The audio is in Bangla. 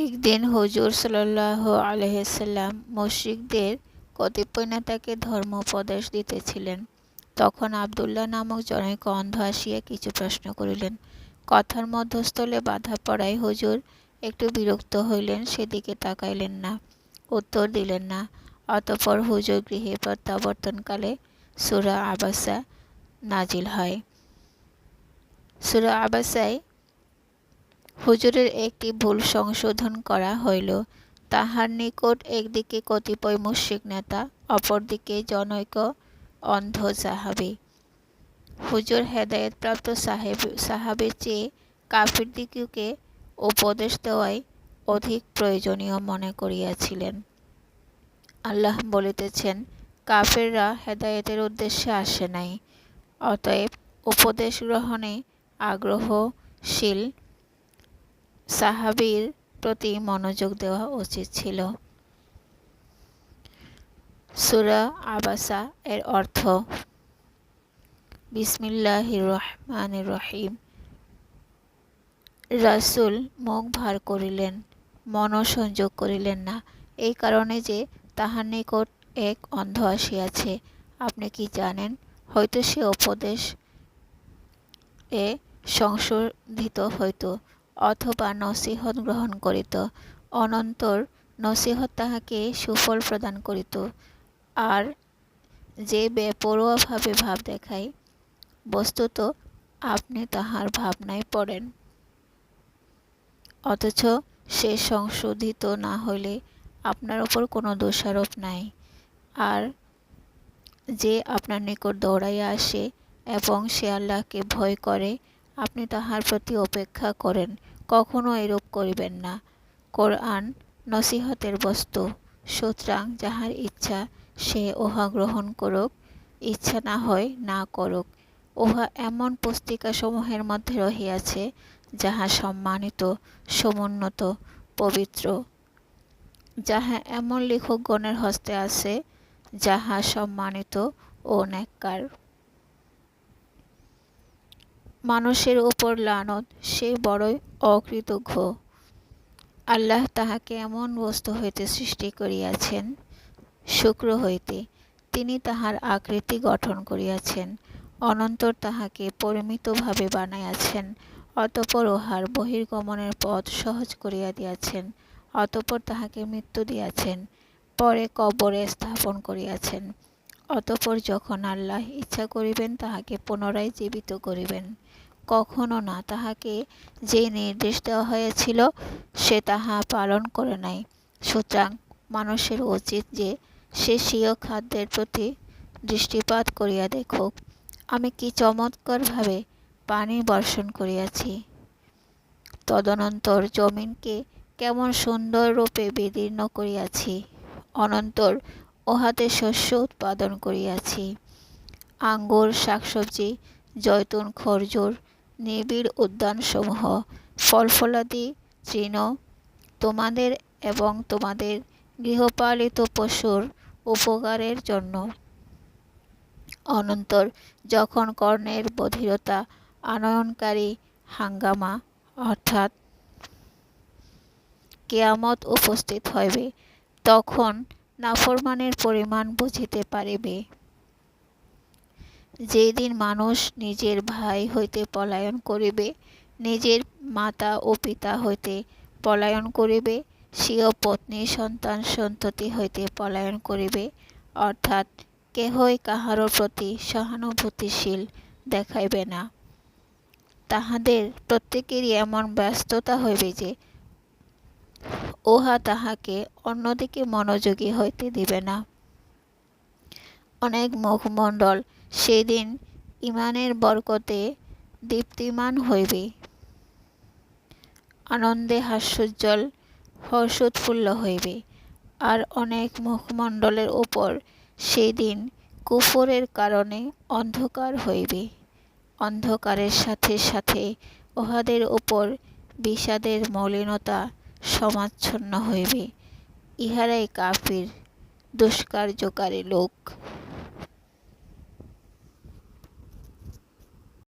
একদিন হুজুর সাল্লাহ আলহিসাল্লাম মুশরিকদের কতিপয় নেতাকে ধর্ম উপদেশ দিতেছিলেন। তখন আবদুল্লাহ নামক জনৈক অন্ধ আসিয়া কিছু প্রশ্ন করিলেন। কথার মধ্যস্থলে বাধা পড়ায় হুজুর একটু বিরক্ত হইলেন, সেদিকে তাকাইলেন না, উত্তর দিলেন না। অতপর হুজুর গৃহে প্রত্যাবর্তনকালে সুরা আবাসা নাজিল হয়। সুরা আবাসায় হুজুরের একটি ভুল সংশোধন করা হইল। তাহার নিকট একদিকে কতিপয় মুশিক নেতা, অপরদিকে জনৈক অন্ধ সাহাবি। হুজুর হেদায়তপ্রাপ্ত সাহেব সাহাবের চেয়ে কাফির দিকে উপদেশ দেওয়াই অধিক প্রয়োজনীয় মনে করিয়াছিলেন। আল্লাহ বলিতেছেন, কাফেররা হেদায়েতের উদ্দেশ্যে আসে নাই, অতএব উপদেশ গ্রহণে আগ্রহশীল সাহাবির প্রতি মনোযোগ দেওয়া উচিত ছিল। সুরা আবাসা এর অর্থ বিসমিল্লাহ রহমান রহিম। রাসুল মুখ ভার করিলেন, মনসংযোগ করিলেন না। এই কারণে যে তাহার নিকট এক অন্ধ আসিয়াছে, আপনি কি জানেন? হয়তো সে উপদেশ এ সংশোধিত হইত অথবা নসিহত গ্রহণ করিত। অনন্তর নসিহত তাহাকে সুফল প্রদান করিত। আর যে বেপরোয়াভাবে ভাব দেখায়, বস্তুত আপনি তাহার ভাবনায় পড়েন। অথচ সে সংশোধিত না হইলে আপনার ওপর কোনো দোষারোপ নাই। আর যে আপনার নিকট দৌড়াইয়া আসে এবং সে আল্লাহকে ভয় করে আপনি তাহার প্রতি অপেক্ষা করেন, কখনো এরূপ করিবেন না। কোরআন নসিহতের বস্তু। সুতরাং যাহার ইচ্ছা সে উহা গ্রহণ করুক, ইচ্ছা না হয় না করুক। উহা এমন পুস্তিকাসমূহের মধ্যে রহিয়াছে, যাহা সম্মানিত, সমুন্নত, পবিত্র। যাহা এমন লেখকগণের হস্তে আছে, যাহা সম্মানিত ও ন্যাক্কার। মানুষের উপর লানত, সে বড়ই অকৃতজ্ঞ। আল্লাহ তাহাকে এমন বস্তু হইতে সৃষ্টি করিয়াছেন, শুক্র হইতে। তিনি তাহার আকৃতি গঠন করিয়াছেন, অনন্তর তাহাকে পরিমিতভাবে বানাইয়াছেন, অতপর উহার বহির্গমনের পথ সহজ করিয়া দিয়াছেন, অতপর তাহাকে মৃত্যু দিয়াছেন, পরে কবরে স্থাপন করিয়াছেন। অতপর যখন আল্লাহ ইচ্ছা করিবেন, তাহাকে পুনরায় জীবিত করিবেন। কখনো না তাহাকে যে নির্দেশ দেওয়া হয়েছিল, সে তাহা পালন করে নাই। সুতরাং মানুষের উচিত যে সে স্বীয় খাদ্যের প্রতি দৃষ্টিপাত করিয়া দেখুক। আমি কি চমৎকারভাবে পানি বর্ষণ করিয়াছি? তদনন্তর জমিনকে কেমন সুন্দর রূপে বিদীর্ণ করিয়াছি। অনন্তর ওহাতে শস্য উৎপাদন করিয়াছি। আঙ্গুর, শাকসবজি জৈতুন খরজুর, নিবিড় উদ্যানসমূহ, ফলফলাদি, তৃণ, তোমাদের এবং তোমাদের গৃহপালিত পশুর উপকারের জন্য। অনন্তর যখন কর্ণের বধিরতা আনয়নকারী হাঙ্গামা, অর্থাৎ কেয়ামত উপস্থিত হইবে, তখন নাফরমানের পরিমাণ বুঝিতে পারিবে। যেদিন মানুষ নিজের ভাই হইতে পলায়ন করিবে, নিজের মাতা ও পিতা হইতে পলায়ন করিবে, স্বীয় পত্নী, সন্তান, সন্ততি হইতে পলায়ন করিবে, অর্থাৎ কেহই কাহারও প্রতি সহানুভূতিশীল দেখাইবে না। তাহাদের প্রত্যেকেরই এমন ব্যস্ততা হইবে যে উহা তাহাকে অন্যদিকে মনোযোগী হইতে দিবে না। অনেক মুখমণ্ডল সেদিন ইমানের বরকতে দীপ্তিমান হইবে। আনন্দে হাস্যোজ্জ্বল, হর্ষোৎফুল্ল হইবে। আর অনেক মুখমণ্ডলের ওপর সেই দিন কুফরের কারণে অন্ধকার হইবে। অন্ধকারের সাথে সাথে উহাদের ওপর বিষাদের মলিনতা সমাচ্ছন্ন হইবে। ইহারাই কাফির দুষ্কার্যকারী লোক।